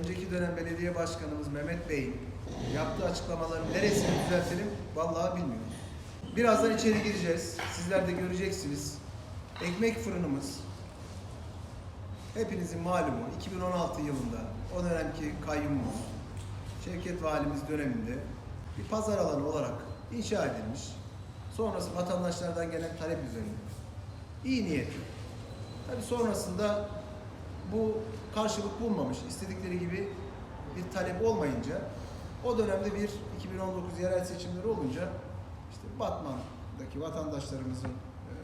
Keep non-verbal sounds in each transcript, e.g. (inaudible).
önceki dönem belediye başkanımız Mehmet Bey'in yaptığı açıklamaların neresini düzeltelim vallahi bilmiyorum. Birazdan içeri gireceğiz. Sizler de göreceksiniz. Ekmek fırınımız hepinizin malumu 2016 yılında o dönemki kayyumumuz Şevket Valimiz döneminde bir pazar alanı olarak inşa edilmiş. Sonrası vatandaşlardan gelen talep üzerine. İyi niyetli. Tabii sonrasında bu karşılık bulmamış. istedikleri gibi bir talep olmayınca o dönemde bir 2019 yerel seçimleri olunca işte Batman'daki vatandaşlarımızın e,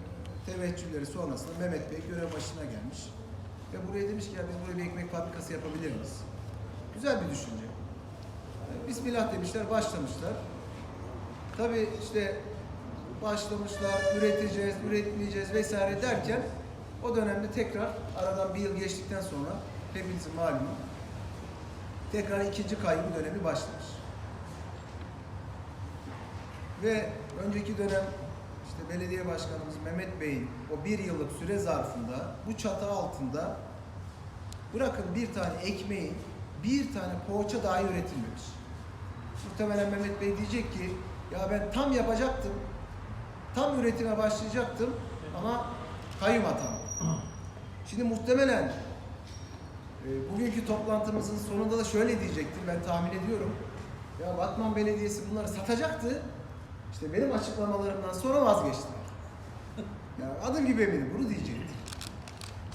teveccühleri sonrasında Mehmet Bey görev başına gelmiş. Ve buraya demiş ki ya biz buraya bir ekmek fabrikası yapabilir miyiz? Güzel bir düşünce. E, Bismillah demişler, başlamışlar. Tabii işte başlamışlar, üreteceğiz, üretmeyeceğiz vesaire derken o dönemde tekrar aradan bir yıl geçtikten sonra hepinizin malumu tekrar ikinci kayyum dönemi başlamış. Ve önceki dönem işte belediye başkanımız Mehmet Bey'in o bir yıllık süre zarfında bu çatı altında bırakın bir tane ekmeğin bir tane poğaça dahi üretilmemiş. Muhtemelen Mehmet Bey diyecek ki ya ben tam yapacaktım, tam üretime başlayacaktım ama kayyum atandı. Şimdi muhtemelen e, bugünkü toplantımızın sonunda da şöyle diyecektim ben tahmin ediyorum. Ya Batman Belediyesi bunları satacaktı. İşte benim açıklamalarımdan sonra vazgeçtiler. (laughs) ya adım gibi eminim bunu diyecekti.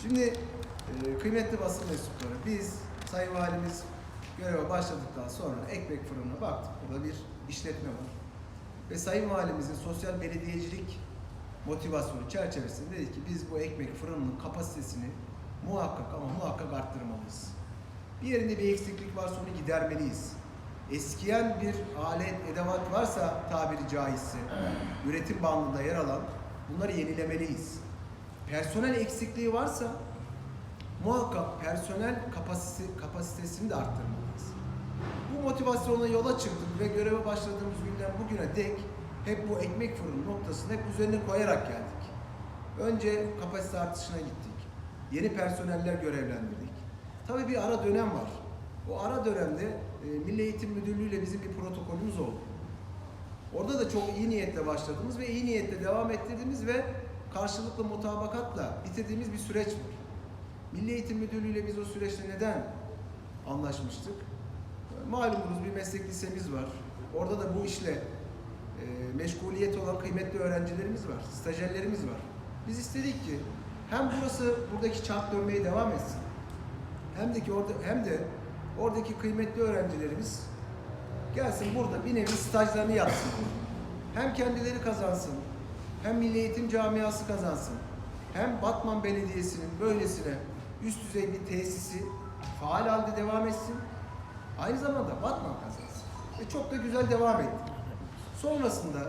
Şimdi e, kıymetli basın mensupları biz Sayın Valimiz göreve başladıktan sonra ekmek fırınına baktık. Burada bir işletme var. Ve Sayın Valimizin sosyal belediyecilik motivasyonu çerçevesinde dedik ki biz bu ekmek fırınının kapasitesini muhakkak ama muhakkak arttırmalıyız. Bir yerinde bir eksiklik varsa onu gidermeliyiz. Eskiyen bir alet, edevat varsa tabiri caizse, üretim bandında yer alan bunları yenilemeliyiz. Personel eksikliği varsa muhakkak personel kapasitesi, kapasitesini de arttırmalıyız. Bu motivasyonla yola çıktık ve göreve başladığımız günden bugüne dek hep bu ekmek fırını noktasını hep üzerine koyarak geldik. Önce kapasite artışına gittik. Yeni personeller görevlendirdik. Tabii bir ara dönem var. O ara dönemde e, Milli Eğitim Müdürlüğü ile bizim bir protokolümüz oldu. Orada da çok iyi niyetle başladığımız ve iyi niyetle devam ettirdiğimiz ve karşılıklı mutabakatla bitirdiğimiz bir süreç var. Milli Eğitim Müdürlüğü ile biz o süreçte neden anlaşmıştık? Malumunuz bir meslek lisemiz var. Orada da bu işle e, meşguliyet olan kıymetli öğrencilerimiz var, stajyerlerimiz var. Biz istedik ki hem burası buradaki çark dönmeye devam etsin. Hem de ki orada hem de oradaki kıymetli öğrencilerimiz gelsin burada bir nevi stajlarını yapsın. Hem kendileri kazansın, hem Milli Eğitim Camiası kazansın. Hem Batman Belediyesi'nin böylesine üst düzey bir tesisi faal halde devam etsin. Aynı zamanda Batman kazansın. Ve çok da güzel devam etti. Sonrasında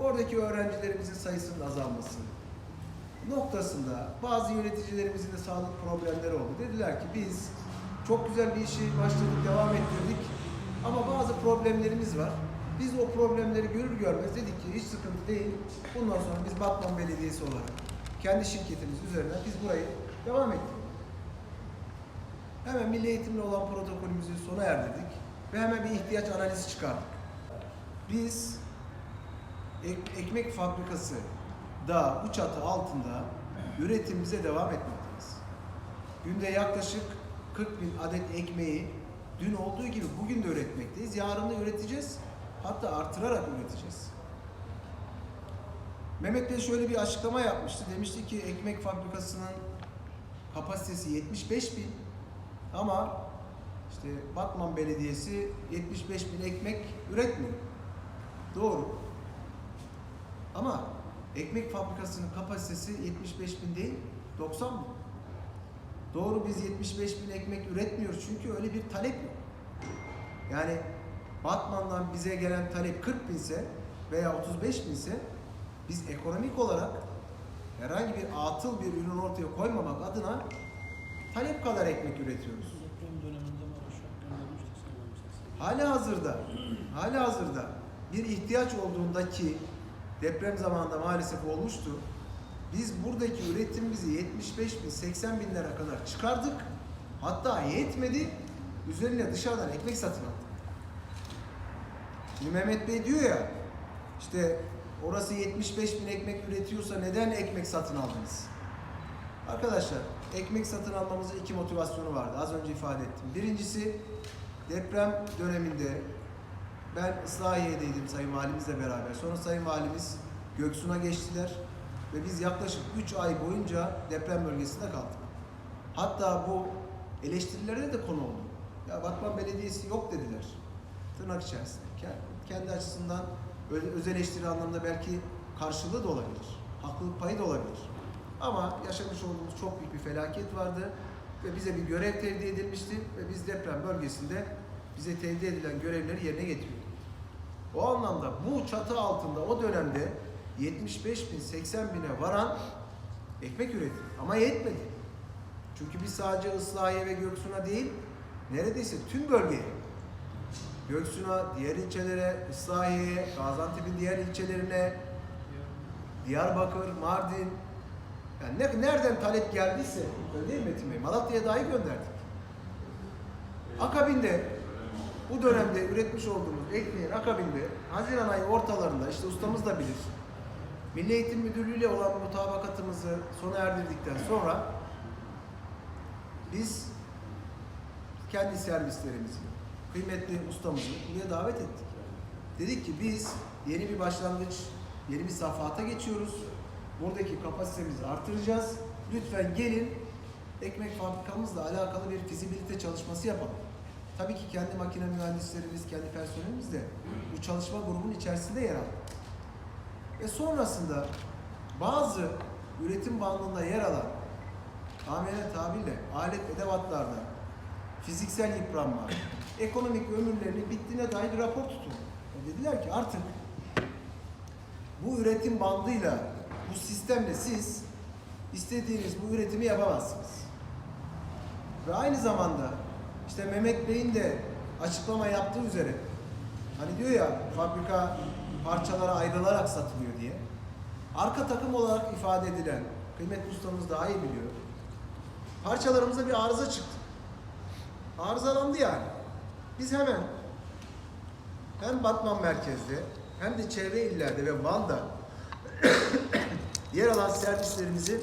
oradaki öğrencilerimizin sayısının azalması noktasında bazı yöneticilerimizin de sağlık problemleri oldu. Dediler ki biz çok güzel bir işi başladık, devam ettirdik ama bazı problemlerimiz var. Biz o problemleri görür görmez dedik ki hiç sıkıntı değil. Bundan sonra biz Batman Belediyesi olarak kendi şirketimiz üzerinden biz burayı devam ettik. Hemen milli eğitimle olan protokolümüzü sona erdirdik ve hemen bir ihtiyaç analizi çıkardık. Biz ek- ekmek fabrikası da bu çatı altında üretimimize devam etmekteyiz. Günde yaklaşık 40 bin adet ekmeği dün olduğu gibi bugün de üretmekteyiz. Yarın da üreteceğiz. Hatta artırarak üreteceğiz. Mehmet Bey şöyle bir açıklama yapmıştı. Demişti ki ekmek fabrikasının kapasitesi 75 bin ama işte Batman Belediyesi 75 bin ekmek üretmiyor. Doğru. Ama ekmek fabrikasının kapasitesi 75 bin değil, 90 bin. Doğru biz 75 bin ekmek üretmiyoruz çünkü öyle bir talep yok. Yani Batman'dan bize gelen talep 40 binse veya 35 binse biz ekonomik olarak herhangi bir atıl bir ürün ortaya koymamak adına talep kadar ekmek üretiyoruz. Hali hazırda, hali hazırda bir ihtiyaç olduğundaki deprem zamanında maalesef olmuştu. Biz buradaki üretimimizi 75 bin, 80 binlere kadar çıkardık. Hatta yetmedi. Üzerine dışarıdan ekmek satın aldık. Şimdi Mehmet Bey diyor ya işte orası 75 bin ekmek üretiyorsa neden ekmek satın aldınız? Arkadaşlar ekmek satın almamızın iki motivasyonu vardı. Az önce ifade ettim. Birincisi deprem döneminde ben Islahiye'deydim Sayın Valimizle beraber. Sonra Sayın Valimiz Göksu'na geçtiler ve biz yaklaşık 3 ay boyunca deprem bölgesinde kaldık. Hatta bu eleştirilere de konu oldu. Ya Batman Belediyesi yok dediler. Tırnak içerisinde. Ke- Kendi açısından öz eleştiri anlamında belki karşılığı da olabilir. Haklılık payı da olabilir. Ama yaşamış olduğumuz çok büyük bir felaket vardı ve bize bir görev tevdi edilmişti ve biz deprem bölgesinde bize tevdi edilen görevleri yerine getiriyorduk. O anlamda bu çatı altında o dönemde 75 bin 80 bine varan ekmek üretti. Ama yetmedi. Çünkü biz sadece Islahiye ve Göksu'na değil neredeyse tüm bölgeye Göksu'na, diğer ilçelere, Islahiye'ye, Gaziantep'in diğer ilçelerine, Diyarbakır, Mardin, yani ne, nereden talep geldiyse, öyle değil mi Metin Bey? Malatya'ya dahi gönderdik. Akabinde bu dönemde üretmiş olduğumuz ekmeğin akabinde Haziran ayı ortalarında işte ustamız da bilir. Milli Eğitim Müdürlüğü ile olan mutabakatımızı sona erdirdikten sonra biz kendi servislerimizi, kıymetli ustamızı buraya davet ettik. Dedik ki biz yeni bir başlangıç, yeni bir safhata geçiyoruz. Buradaki kapasitemizi artıracağız. Lütfen gelin ekmek fabrikamızla alakalı bir fizibilite çalışması yapalım. Tabii ki kendi makine mühendislerimiz, kendi personelimiz de bu çalışma grubunun içerisinde yer aldı. Ve sonrasında bazı üretim bandında yer alan amele tabirle alet edevatlarda fiziksel yıpranma, ekonomik ömürlerinin bittiğine dair rapor tutuldu. Dediler ki artık bu üretim bandıyla, bu sistemle siz istediğiniz bu üretimi yapamazsınız. Ve aynı zamanda işte Mehmet Bey'in de açıklama yaptığı üzere hani diyor ya fabrika parçalara ayrılarak satılıyor diye. Arka takım olarak ifade edilen kıymetli ustamız daha iyi biliyor. Parçalarımızda bir arıza çıktı. Arızalandı yani. Biz hemen hem Batman merkezde hem de çevre illerde ve Van'da (coughs) yer alan servislerimizi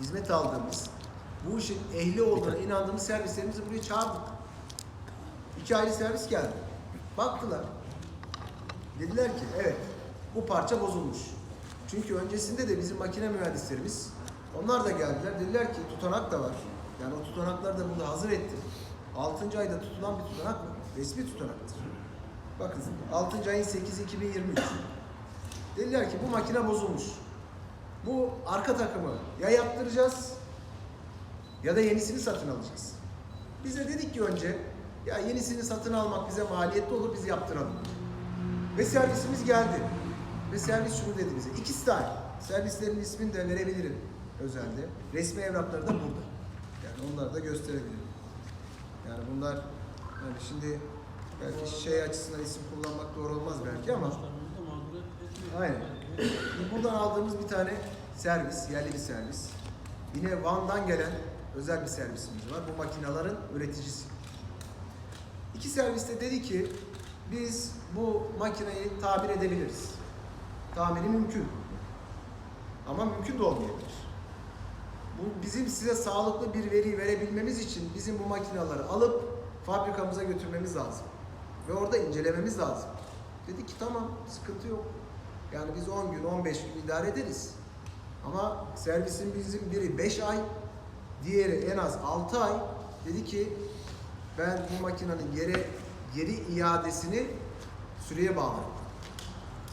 hizmet aldığımız, bu işin ehli olduğuna inandığımız servislerimizi buraya çağırdık. İki ayrı servis geldi. Baktılar. Dediler ki evet bu parça bozulmuş. Çünkü öncesinde de bizim makine mühendislerimiz onlar da geldiler. Dediler ki tutanak da var. Yani o tutanakları da burada hazır ettim. 6. ayda tutulan bir tutanak mı? Resmi tutanaktır. Bakın 6. ayın 8 2023. Dediler ki bu makine bozulmuş. Bu arka takımı ya yaptıracağız ya da yenisini satın alacağız. Biz de dedik ki önce ya yenisini satın almak bize maliyetli olur biz yaptıralım. Ve servisimiz geldi. Ve servis şunu dedi bize. De aynı. Servislerin ismini de verebilirim özelde. Resmi evrakları da burada. Yani onları da gösterebilirim. Yani bunlar yani şimdi belki şey açısından isim kullanmak doğru olmaz belki ama. Aynen. Buradan aldığımız bir tane servis, yerli bir servis. Yine Van'dan gelen özel bir servisimiz var. Bu makinaların üreticisi. İki serviste dedi ki biz bu makineyi tamir edebiliriz. Tamiri mümkün. Ama mümkün de olmayabilir. Bu bizim size sağlıklı bir veri verebilmemiz için bizim bu makineleri alıp fabrikamıza götürmemiz lazım. Ve orada incelememiz lazım. Dedi ki tamam sıkıntı yok. Yani biz 10 gün 15 gün idare ederiz. Ama servisin bizim biri 5 ay, diğeri en az 6 ay. Dedi ki ben bu makinenin geri geri iadesini süreye bağlarım.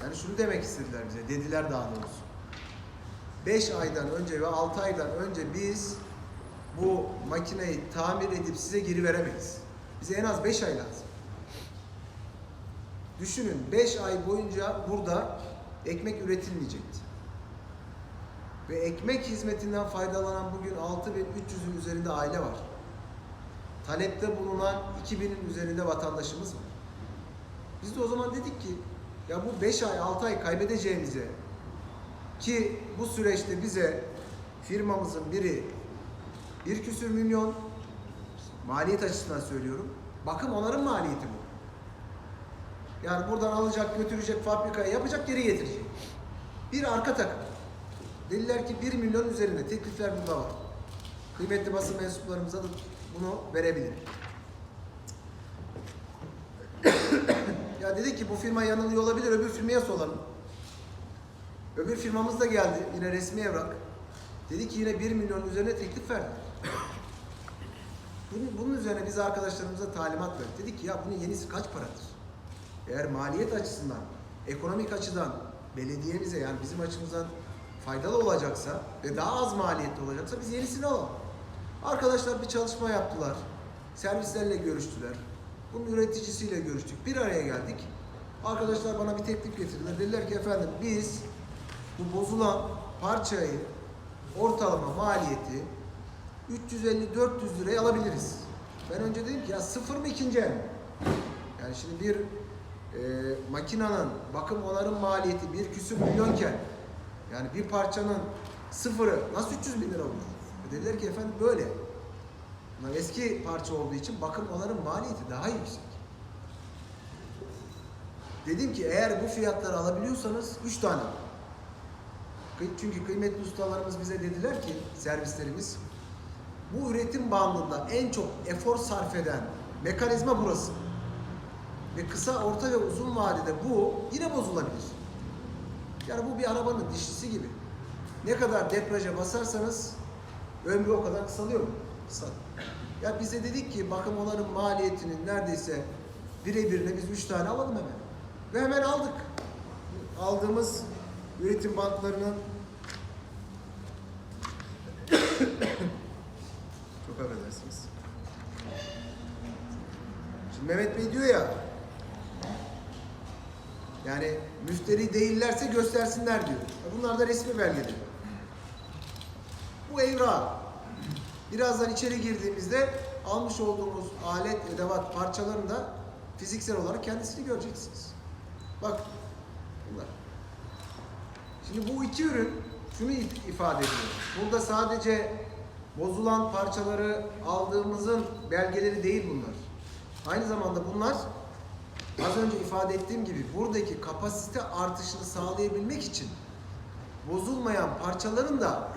Yani şunu demek istediler bize, dediler daha doğrusu. 5 aydan önce ve 6 aydan önce biz bu makineyi tamir edip size geri veremeyiz. Bize en az 5 ay lazım. Düşünün 5 ay boyunca burada ekmek üretilmeyecekti. Ve ekmek hizmetinden faydalanan bugün 6300'ün üzerinde aile var. Talepte bulunan 2000'in üzerinde vatandaşımız var. Biz de o zaman dedik ki ya bu 5 ay 6 ay kaybedeceğimize ki bu süreçte bize firmamızın biri bir küsür milyon maliyet açısından söylüyorum Bakım onarım maliyeti bu. Yani buradan alacak, götürecek, fabrikaya yapacak, geri getirecek. Bir arka takım. Dediler ki 1 milyon üzerinde teklifler burada var. Kıymetli basın mensuplarımıza da bunu verebilirim. (coughs) ya dedi ki bu firma yanılıyor olabilir, öbür firmaya soralım. Öbür firmamız da geldi, yine resmi evrak. Dedi ki yine 1 milyon üzerine teklif verdi. Bunun, bunun üzerine biz arkadaşlarımıza talimat verdik. Dedik ki ya bunun yenisi kaç paradır? Eğer maliyet açısından, ekonomik açıdan belediyemize yani bizim açımızdan faydalı olacaksa ve daha az maliyetli olacaksa biz yenisini alalım. Arkadaşlar bir çalışma yaptılar. Servislerle görüştüler. Bunun üreticisiyle görüştük. Bir araya geldik. Arkadaşlar bana bir teklif getirdiler. Dediler ki efendim biz bu bozulan parçayı ortalama maliyeti 350-400 liraya alabiliriz. Ben önce dedim ki ya sıfır mı ikinci el? Yani şimdi bir e, makinanın bakım onarım maliyeti bir küsür milyonken yani bir parçanın sıfırı nasıl 300 bin lira olur? Dediler ki efendim böyle. Bunlar eski parça olduğu için bakım onarım maliyeti daha yüksek. Dedim ki eğer bu fiyatları alabiliyorsanız 3 tane Çünkü kıymetli ustalarımız bize dediler ki servislerimiz bu üretim bandında en çok efor sarf eden mekanizma burası. Ve kısa, orta ve uzun vadede bu yine bozulabilir. Yani bu bir arabanın dişlisi gibi. Ne kadar depreje basarsanız ömrü o kadar kısalıyor mu? Kısa. Ya bize dedik ki bakım onların maliyetinin neredeyse birebirine biz üç tane alalım hemen. Ve hemen aldık. Aldığımız üretim bantlarının (coughs) Çok affedersiniz. Şimdi Mehmet Bey diyor ya yani müşteri değillerse göstersinler diyor. Bunlar da resmi belgeler. Bu evra. Birazdan içeri girdiğimizde almış olduğumuz alet, edevat parçalarını da fiziksel olarak kendisini göreceksiniz. Bak bunlar. Şimdi bu iki ürün şunu if- ifade ediyor. Burada sadece bozulan parçaları aldığımızın belgeleri değil bunlar. Aynı zamanda bunlar az önce ifade ettiğim gibi buradaki kapasite artışını sağlayabilmek için bozulmayan parçaların da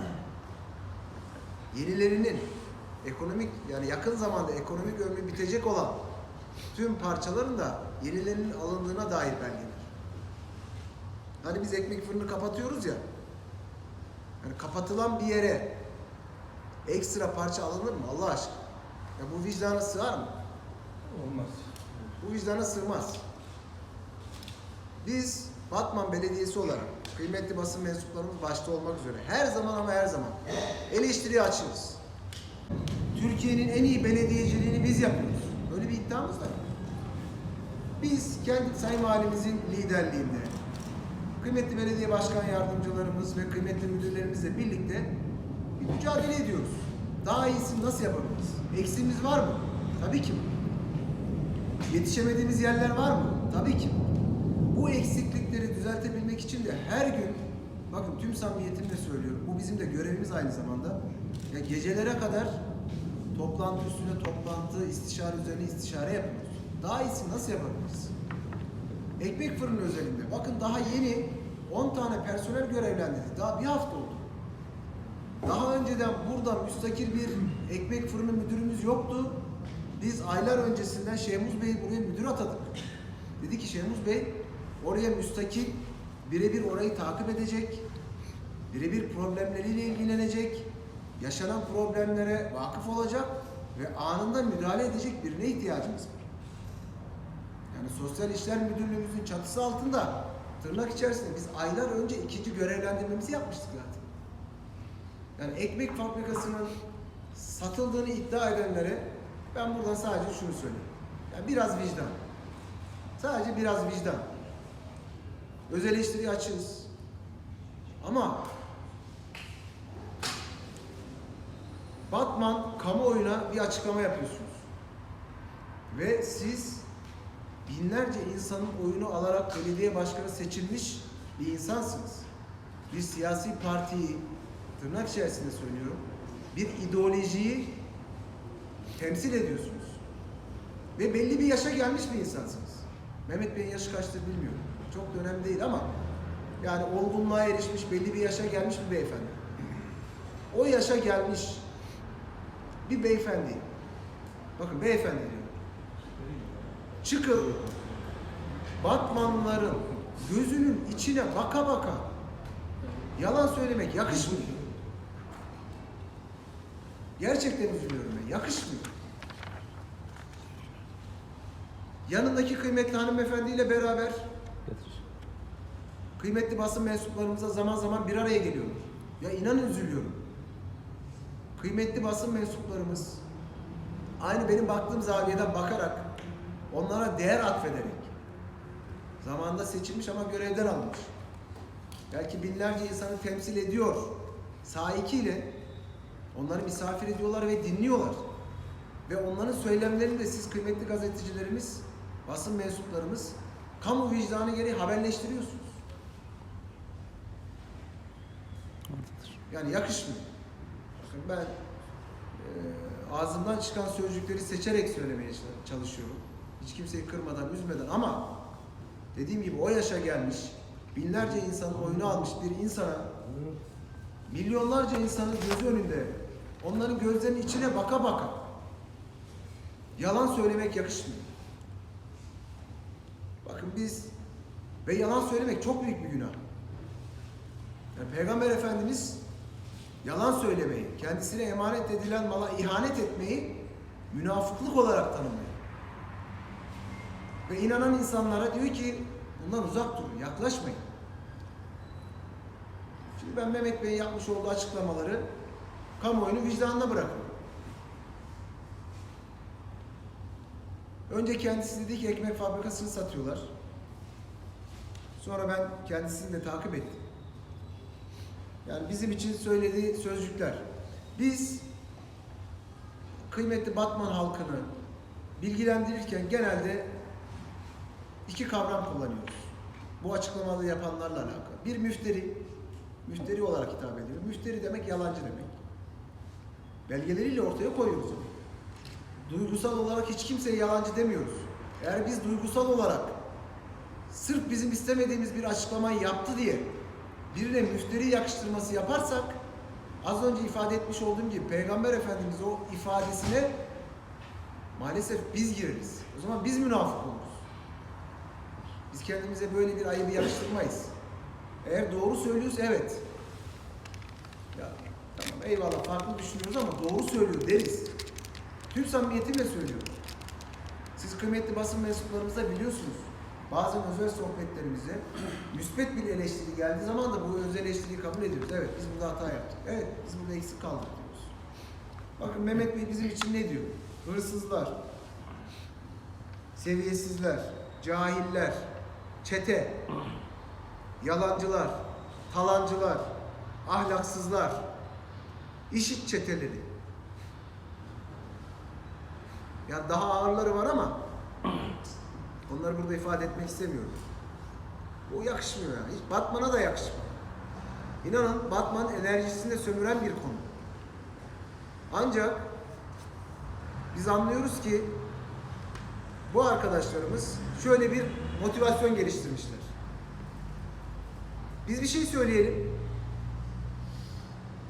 yenilerinin ekonomik yani yakın zamanda ekonomik ömrü bitecek olan tüm parçaların da yenilerinin alındığına dair belgeler. Hani biz ekmek fırını kapatıyoruz ya. Yani kapatılan bir yere ekstra parça alınır mı Allah aşkına? Ya bu vicdana sığar mı? Olmaz. Bu vicdana sığmaz. Biz Batman Belediyesi olarak kıymetli basın mensuplarımız başta olmak üzere her zaman ama her zaman eleştiriye açığız. Türkiye'nin en iyi belediyeciliğini biz yapıyoruz. Böyle bir iddiamız var. Biz kendi Sayın Valimizin liderliğinde kıymetli belediye başkan yardımcılarımız ve kıymetli müdürlerimizle birlikte bir mücadele ediyoruz. Daha iyisini nasıl yapabiliriz? Eksiğimiz var mı? Tabii ki. Yetişemediğimiz yerler var mı? Tabii ki. Bu eksiklikleri düzeltebilmek için de her gün, bakın tüm samimiyetimle söylüyorum, bu bizim de görevimiz aynı zamanda. Ya gecelere kadar toplantı üstüne toplantı, istişare üzerine istişare yapıyoruz. Daha iyisini nasıl yapabiliriz? Ekmek fırını özelinde. Bakın daha yeni 10 tane personel görevlendirdik. Daha bir hafta oldu. Daha önceden burada müstakil bir ekmek fırını müdürümüz yoktu. Biz aylar öncesinden Şehmuz Bey'i buraya müdür atadık. Dedi ki Şehmuz Bey oraya müstakil birebir orayı takip edecek. Birebir problemleriyle ilgilenecek. Yaşanan problemlere vakıf olacak ve anında müdahale edecek birine ihtiyacımız var. Yani Sosyal İşler Müdürlüğümüzün çatısı altında tırnak içerisinde biz aylar önce ikinci görevlendirmemizi yapmıştık zaten. Yani ekmek fabrikasının satıldığını iddia edenlere ben buradan sadece şunu söyleyeyim. Yani biraz vicdan. Sadece biraz vicdan. Öz eleştiri açığız. Ama Batman kamuoyuna bir açıklama yapıyorsunuz. Ve siz binlerce insanın oyunu alarak belediye başkanı seçilmiş bir insansınız. Bir siyasi partiyi tırnak içerisinde söylüyorum. Bir ideolojiyi temsil ediyorsunuz. Ve belli bir yaşa gelmiş bir insansınız. Mehmet Bey'in yaşı kaçtır bilmiyorum. Çok da önemli değil ama yani olgunluğa erişmiş, belli bir yaşa gelmiş bir beyefendi. O yaşa gelmiş bir beyefendi. Bakın beyefendi diyorum. Çıkıp Batmanlıların gözünün içine baka baka yalan söylemek yakışmıyor. Gerçekten üzülüyorum ben. Yakışmıyor. Yanındaki kıymetli hanımefendiyle beraber kıymetli basın mensuplarımıza zaman zaman bir araya geliyorlar. Ya inanın üzülüyorum. Kıymetli basın mensuplarımız aynı benim baktığım zaviyeden bakarak onlara değer atfederek zamanında seçilmiş ama görevden alınmış. Belki binlerce insanı temsil ediyor. Sahikiyle onları misafir ediyorlar ve dinliyorlar. Ve onların söylemlerini de siz kıymetli gazetecilerimiz, basın mensuplarımız kamu vicdanı gereği haberleştiriyorsunuz. Yani yakışmıyor. Bakın ben e, ağzımdan çıkan sözcükleri seçerek söylemeye çalışıyorum. Hiç kimseyi kırmadan, üzmeden ama dediğim gibi o yaşa gelmiş, binlerce insanın oyunu almış bir insana milyonlarca insanın gözü önünde onların gözlerinin içine baka baka yalan söylemek yakışmıyor. Bakın biz ve yalan söylemek çok büyük bir günah. Yani Peygamber Efendimiz yalan söylemeyi, kendisine emanet edilen mala ihanet etmeyi münafıklık olarak tanımlıyor. Ve inanan insanlara diyor ki bundan uzak durun, yaklaşmayın. Şimdi ben Mehmet Bey'in yapmış olduğu açıklamaları kamuoyunun vicdanına bırakıyorum. Önce kendisi dedi ki ekmek fabrikasını satıyorlar. Sonra ben kendisini de takip ettim. Yani bizim için söylediği sözcükler. Biz kıymetli Batman halkını bilgilendirirken genelde iki kavram kullanıyoruz. Bu açıklamaları yapanlarla alakalı. Bir müfteri, müfteri olarak hitap ediyor. Müfteri demek yalancı demek. Belgeleriyle ortaya koyuyoruz onu. Duygusal olarak hiç kimseye yalancı demiyoruz. Eğer biz duygusal olarak sırf bizim istemediğimiz bir açıklamayı yaptı diye birine müfteri yakıştırması yaparsak az önce ifade etmiş olduğum gibi Peygamber Efendimiz o ifadesine maalesef biz gireriz. O zaman biz münafık oluruz. Biz kendimize böyle bir ayıbı yakıştırmayız. Eğer doğru söylüyorsa evet. Ya tamam eyvallah farklı düşünüyoruz ama doğru söylüyor deriz. Tüm samimiyetimle söylüyorum. Siz kıymetli basın mensuplarımız da biliyorsunuz. Bazen özel sohbetlerimizde müspet bir eleştiri geldiği zaman da bu özel eleştiriyi kabul ediyoruz. Evet biz burada hata yaptık. Evet biz burada eksik kaldık diyoruz. Bakın Mehmet Bey bizim için ne diyor? Hırsızlar, seviyesizler, cahiller, çete, yalancılar, talancılar, ahlaksızlar, işit çeteleri. Ya daha ağırları var ama onları burada ifade etmek istemiyorum. Bu yakışmıyor yani. Hiç Batman'a da yakışmıyor. İnanın Batman enerjisinde sömüren bir konu. Ancak biz anlıyoruz ki bu arkadaşlarımız şöyle bir motivasyon geliştirmişler. Biz bir şey söyleyelim.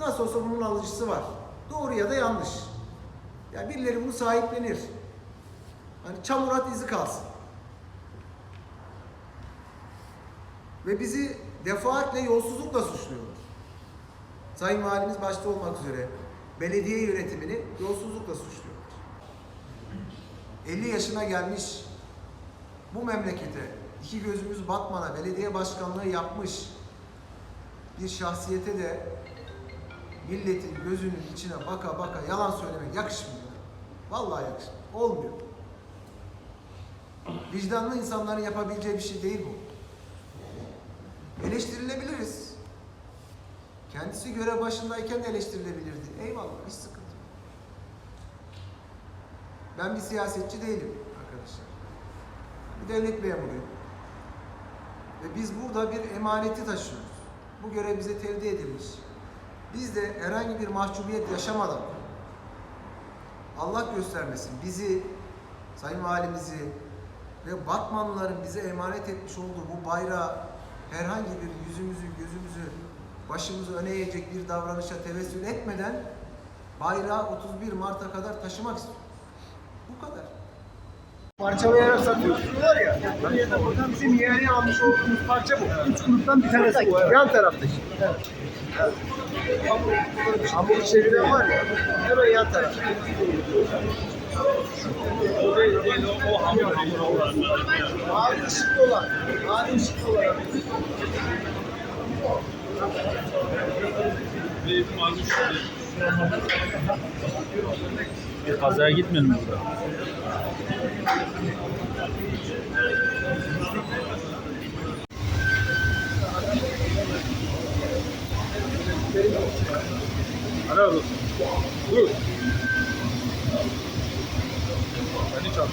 Nasıl olsa bunun alıcısı var. Doğru ya da yanlış. Ya birileri bunu sahiplenir. Hani çamur at izi kalsın. Ve bizi defaatle yolsuzlukla suçluyorlar. Sayın Valimiz başta olmak üzere belediye yönetimini yolsuzlukla suçluyorlar. 50 yaşına gelmiş bu memlekete iki gözümüz Batman'a belediye başkanlığı yapmış bir şahsiyete de milletin gözünün içine baka baka yalan söylemek yakışmıyor. Vallahi yakışmıyor. Olmuyor. Vicdanlı insanların yapabileceği bir şey değil bu. Eleştirilebiliriz. Kendisi görev başındayken de eleştirilebilirdi. Eyvallah, hiç sıkıntı yok. Ben bir siyasetçi değilim arkadaşlar. Bir devlet memuruyum. Ve biz burada bir emaneti taşıyoruz. Bu görev bize tevdi edilmiş. Biz de herhangi bir mahcubiyet yaşamadan Allah göstermesin bizi Sayın Valimizi ve Batmanlıların bize emanet etmiş olduğu bu bayrağı herhangi bir yüzümüzü, gözümüzü, başımızı öne eğecek bir davranışa tevessül etmeden bayrağı 31 Mart'a kadar taşımak istiyoruz. Bu kadar. Parçalayarak satıyoruz. Ya, buradan bizim yeğeni almış olduğumuz parça bu. Üç gruptan bir tanesi bu. Yan taraftaki. Evet. Evet. Hamuru çeviren var ya, hemen yan tarafta. Mavi ışıklı olan. Mavi ışıklı olan. Bir gitmeyelim mi burada? 하나 둘 아니 참